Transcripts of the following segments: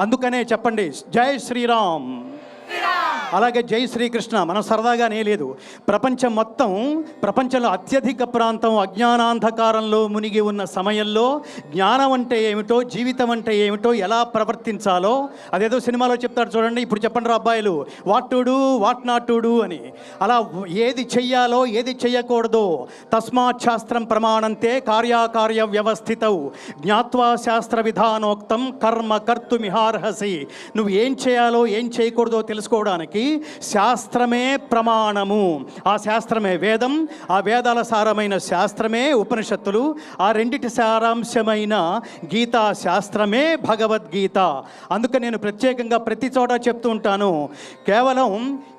అందుకనే చెప్పండి జై శ్రీరామ్. అలాగే జై శ్రీకృష్ణ మనం సరదాగానే లేదు ప్రపంచం మొత్తం ప్రపంచంలో అత్యధిక ప్రాంతం అజ్ఞానాంధకారంలో మునిగి ఉన్న సమయంలో జ్ఞానం అంటే ఏమిటో జీవితం అంటే ఏమిటో ఎలా ప్రవర్తించాలో అదేదో సినిమాలో చెప్తారు చూడండి. ఇప్పుడు చెప్పండి రా అబ్బాయిలు what to do what not to do అని. అలా ఏది చెయ్యాలో ఏది చెయ్యకూడదో తస్మాత్ శాస్త్రం ప్రమాణంతే కార్యాకార్య వ్యవస్థితవు జ్ఞాత్వా శాస్త్ర విధానోక్తం కర్మ కర్తుమిహార్హసి. నువ్వు ఏం చేయాలో ఏం చేయకూడదో తెలుసుకోవడానికి శాస్త్రమే ప్రమాణము. ఆ శాస్త్రమే వేదం ఆ వేదాల సారమైన శాస్త్రమే ఉపనిషత్తులు ఆ రెండిటి సారాంశమైన గీతా శాస్త్రమే భగవద్గీత. అందుకే నేను ప్రత్యేకంగా ప్రతి చోట చెప్తూ ఉంటాను. కేవలం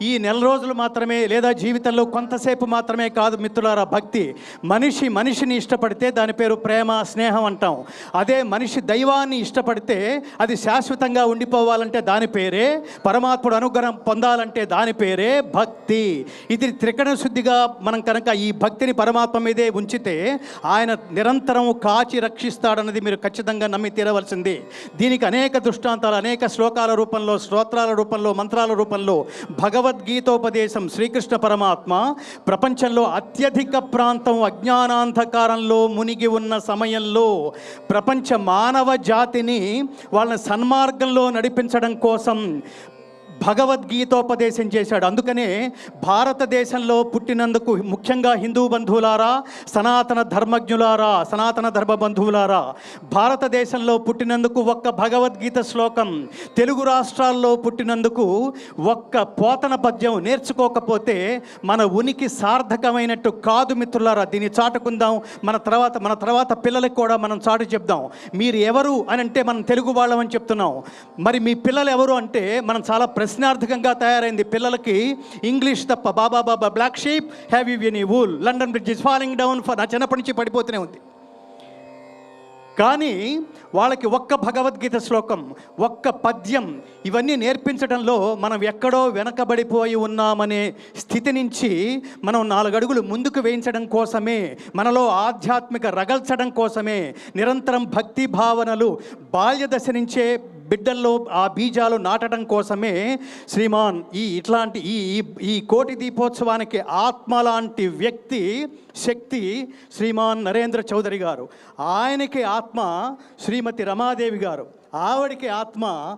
ఈ నెల రోజులు మాత్రమే లేదా జీవితంలో కొంతసేపు మాత్రమే కాదు మిత్రులారా భక్తి. మనిషి మనిషిని ఇష్టపడితే దాని పేరు ప్రేమ స్నేహం అంటాం. అదే మనిషి దైవాన్ని ఇష్టపడితే అది శాశ్వతంగా ఉండిపోవాలంటే దాని పేరే పరమాత్ముడు అనుగ్రహం పొందాలి పొందాలంటే దాని పేరే భక్తి. ఇది త్రికణ శుద్ధిగా మనం కనుక ఈ భక్తిని పరమాత్మ మీదే ఉంచితే ఆయన నిరంతరం కాచి రక్షిస్తాడన్నది మీరు ఖచ్చితంగా నమ్మి తీరవలసింది. దీనికి అనేక దృష్టాంతాలు అనేక శ్లోకాల రూపంలో స్తోత్రాల రూపంలో మంత్రాల రూపంలో భగవద్గీతోపదేశం శ్రీకృష్ణ పరమాత్మ ప్రపంచంలో అత్యధిక ప్రాంతం అజ్ఞానాంధకారంలో మునిగి ఉన్న సమయంలో ప్రపంచ మానవ జాతిని వాళ్ళని సన్మార్గంలో నడిపించడం కోసం భగవద్గీతోపదేశం చేశాడు. అందుకనే భారతదేశంలో పుట్టినందుకు ముఖ్యంగా హిందూ బంధువులారా సనాతన ధర్మజ్ఞులారా సనాతన ధర్మ బంధువులారా భారతదేశంలో పుట్టినందుకు ఒక్క భగవద్గీత శ్లోకం తెలుగు రాష్ట్రాల్లో పుట్టినందుకు ఒక్క పోతన పద్యం నేర్చుకోకపోతే మన ఉనికి సార్థకమైనట్టు కాదు మిత్రులారా. దీన్ని చాటుకుందాం. మన తర్వాత మన తర్వాత పిల్లలకు కూడా మనం చాటు చెప్దాం. మీరు ఎవరు అని అంటే మనం తెలుగు వాళ్ళమని చెప్తున్నాం. మరి మీ పిల్లలు ఎవరు అంటే మనం చాలా ప్రశ్నార్థకంగా తయారైంది. పిల్లలకి ఇంగ్లీష్ తప్ప baa baa black sheep have you any wool? London bridge is falling down for నా చిన్నప్పటి నుంచి పడిపోతూనే ఉంది. కానీ వాళ్ళకి ఒక్క భగవద్గీత శ్లోకం ఒక్క పద్యం ఇవన్నీ నేర్పించడంలో మనం ఎక్కడో వెనకబడిపోయి ఉన్నామనే స్థితి నుంచి మనం నాలుగడుగులు ముందుకు వేయించడం కోసమే మనలో ఆధ్యాత్మిక రగల్చడం కోసమే నిరంతరం భక్తి భావనలు బాల్య దశ నుంచే బిడ్డల్లో ఆ బీజాలు నాటడం కోసమే శ్రీమాన్ ఈ ఇట్లాంటి ఈ ఈ- కోటి దీపోత్సవానికి ఆత్మ లాంటి వ్యక్తి శక్తి శ్రీమాన్ నరేంద్ర చౌదరి గారు. ఆయనకి ఆత్మ శ్రీమతి రమాదేవి గారు. ఆవిడికి ఆత్మ